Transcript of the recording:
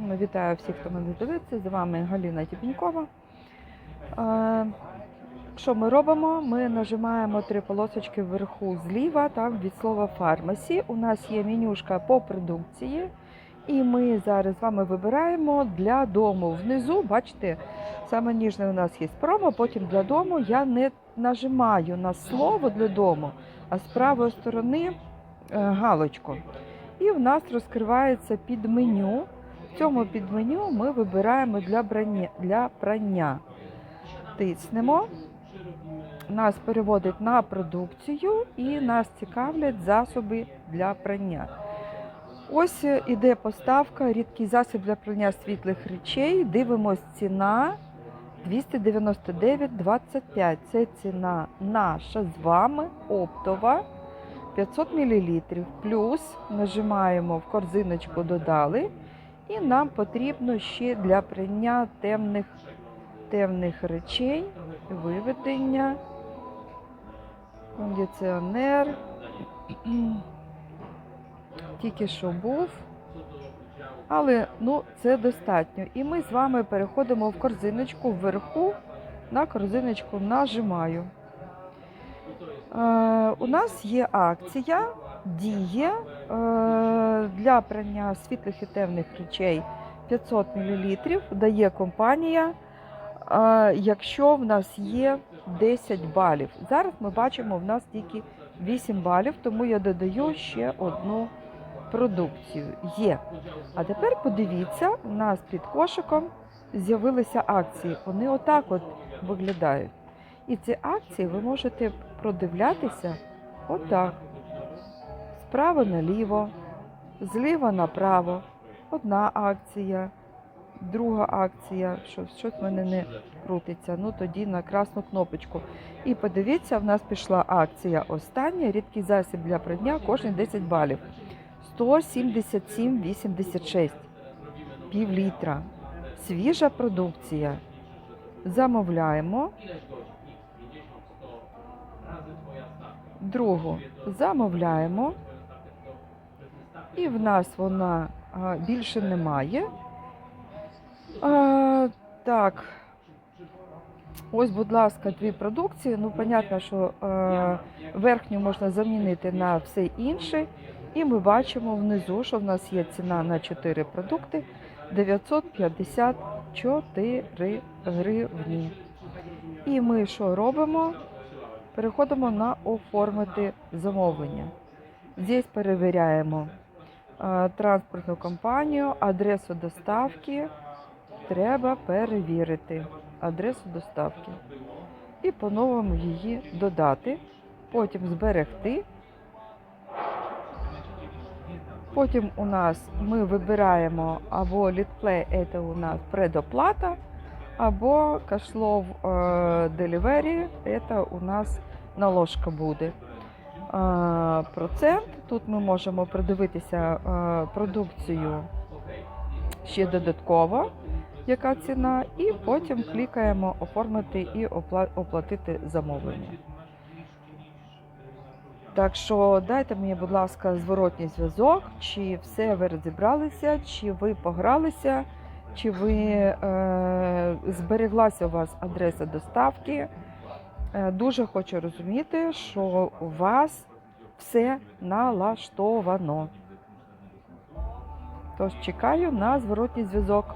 Ну, Вітаю всіх, хто мене дивиться. З вами Галіна Тіпінькова. Що ми робимо? Ми нажимаємо три полосочки вверху зліва там від слова фармасі. У нас є менюшка по продукції. І ми зараз з вами вибираємо для дому. Внизу, бачите, саме ніжне у нас є промо, потім для дому я не нажимаю на слово для дому, а з правої сторони е, галочку. І в нас розкривається підменю. В цьому підменю ми вибираємо для брання, для прання. Тиснемо, нас переводить на продукцію і нас цікавлять засоби для прання. Ось е, іде поставка, рідкий засіб для прання світлих речей. Дивимось ціна 299,25. Це ціна наша з вами оптова 500 мл. Плюс нажимаємо в корзиночку додали. І нам потрібно ще для прання темних, темних речей, виведення, кондиціонер. Тільки що був. Але ну, це достатньо. І ми з вами переходимо в корзиночку вверху. На корзиночку нажимаю. Е, у нас є акція діє е, для прання світлих і темних речей 500 мл дає компанія, е, якщо в нас є 10 балів. Зараз ми бачимо, в нас тільки 8 балів, тому я додаю ще одну продукцію. Є. А тепер подивіться, у нас під кошиком з'явилися акції. Вони отак от виглядають. І ці акції ви можете продивлятися отак. Справа наліво, зліва направо. Одна акція, друга акція. Щось, щось в мене не крутиться. Ну тоді на красну кнопочку. І подивіться, в нас пішла акція остання. Рідкий засіб для прання кожні 10 балів. 177,86. Пів літра. Свіжа продукція. Замовляємо. Другу замовляємо. І в нас вона більше немає. А, так. Ось, будь ласка, дві продукції. Ну, понятно, що е, верхню можна замінити на все інше. І ми бачимо внизу, що в нас є ціна на 4 продукти 954 гривні. І ми що робимо? Переходимо на оформити замовлення. Здесь перевіряємо транспортну компанію, адресу доставки. Треба перевірити адресу доставки. І по-новому її додати, потім зберегти. Потім у нас ми вибираємо або літплей, це у нас предоплата, або кашлов Delivery, це у нас наложка буде. Е, Процент. Тут ми можемо придивитися е, продукцію ще додатково, яка ціна, і потім клікаємо оформити і оплатити замовлення. Так що дайте мені, будь ласка, зворотній зв'язок, чи все ви розібралися, чи ви погралися, чи ви е, збереглася у вас адреса доставки. Е, дуже хочу розуміти, що у вас все налаштовано. Тож чекаю на зворотній зв'язок.